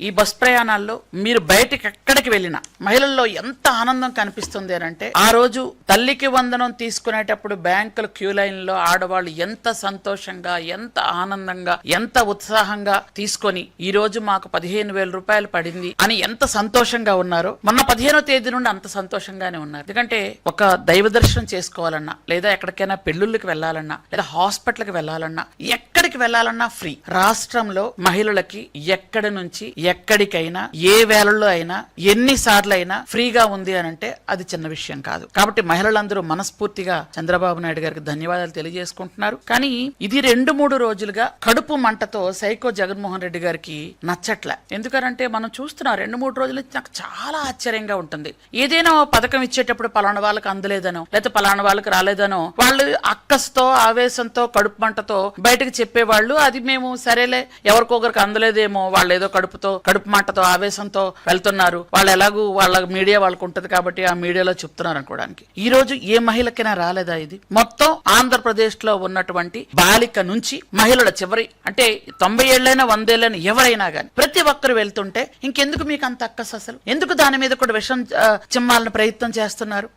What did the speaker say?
ఈ బస్ ప్రయాణాల్లో మీరు బయటికి ఎక్కడికి వెళ్ళినా మహిళల్లో ఎంత ఆనందం కనిపిస్తుంది అని అంటే ఆ రోజు తల్లికి వందనం తీసుకునేటప్పుడు బ్యాంకుల క్యూ లైన్లో ఆడవాళ్ళు ఎంత సంతోషంగా ఎంత ఆనందంగా ఎంత ఉత్సాహంగా తీసుకొని ఈ రోజు మాకు పదిహేను వేల రూపాయలు పడింది అని ఎంత సంతోషంగా ఉన్నారో మొన్న పదిహేనో తేదీ నుండి అంత సంతోషంగానే ఉన్నారు. ఎందుకంటే ఒక దైవ దర్శనం చేసుకోవాలన్నా లేదా ఎక్కడికైనా పెళ్ళిళ్ళకి వెళ్ళాలన్నా లేదా హాస్పిటల్కి వెళ్ళాలన్నా ఎక్కడికి వెళ్ళాలన్నా ఫ్రీ. రాష్ట్రంలో మహిళలకి ఎక్కడి నుంచి ఎక్కడికైనా ఏ వేళల్లో అయినా ఎన్ని సార్లు అయినా ఫ్రీగా ఉంది అని అంటే అది చిన్న విషయం కాదు. కాబట్టి మహిళలందరూ మనస్ఫూర్తిగా చంద్రబాబు నాయుడు గారికి ధన్యవాదాలు తెలియజేసుకుంటున్నారు. కానీ ఇది రెండు మూడు రోజులుగా కడుపు మంటతో సైకో జగన్మోహన్ రెడ్డి గారికి నచ్చట్లే. ఎందుకనంటే మనం చూస్తున్నాం రెండు మూడు రోజుల నుంచి నాకు చాలా ఆశ్చర్యంగా ఉంటుంది. ఏదైనా పథకం ఇచ్చేటప్పుడు పలానా వాళ్ళకి అందలేదనో లేకపోతే పలానా వాళ్ళకి రాలేదనో వాళ్ళు అక్కస్తో ఆవేశంతో కడుపు మంటతో బయటకు చెప్పే చెప్పేవాళ్ళు అది మేము సరేలే ఎవరికొకరికి అందలేదేమో వాళ్ళు ఏదో కడుపుతో కడుపు మాటతో ఆవేశంతో వెళ్తున్నారు. వాళ్ళు ఎలాగూ వాళ్ళ మీడియా వాళ్ళకు ఉంటుంది కాబట్టి ఆ మీడియాలో చెప్తున్నారు అనుకోవడానికి. ఈ రోజు ఏ మహిళకైనా రాలేదా ఇది? మొత్తం ఆంధ్రప్రదేశ్లో ఉన్నటువంటి బాలిక నుంచి మహిళల చివరి అంటే తొంభై ఏళ్ళైనా వందేళ్ళైనా ఎవరైనా గాని ప్రతి ఒక్కరు వెళ్తుంటే ఇంకెందుకు మీకు అంత అక్కస్ అసలు ఎందుకు దాని మీద కూడా విషం చిమ్మాలని ప్రయత్నం చేస్తున్నారు?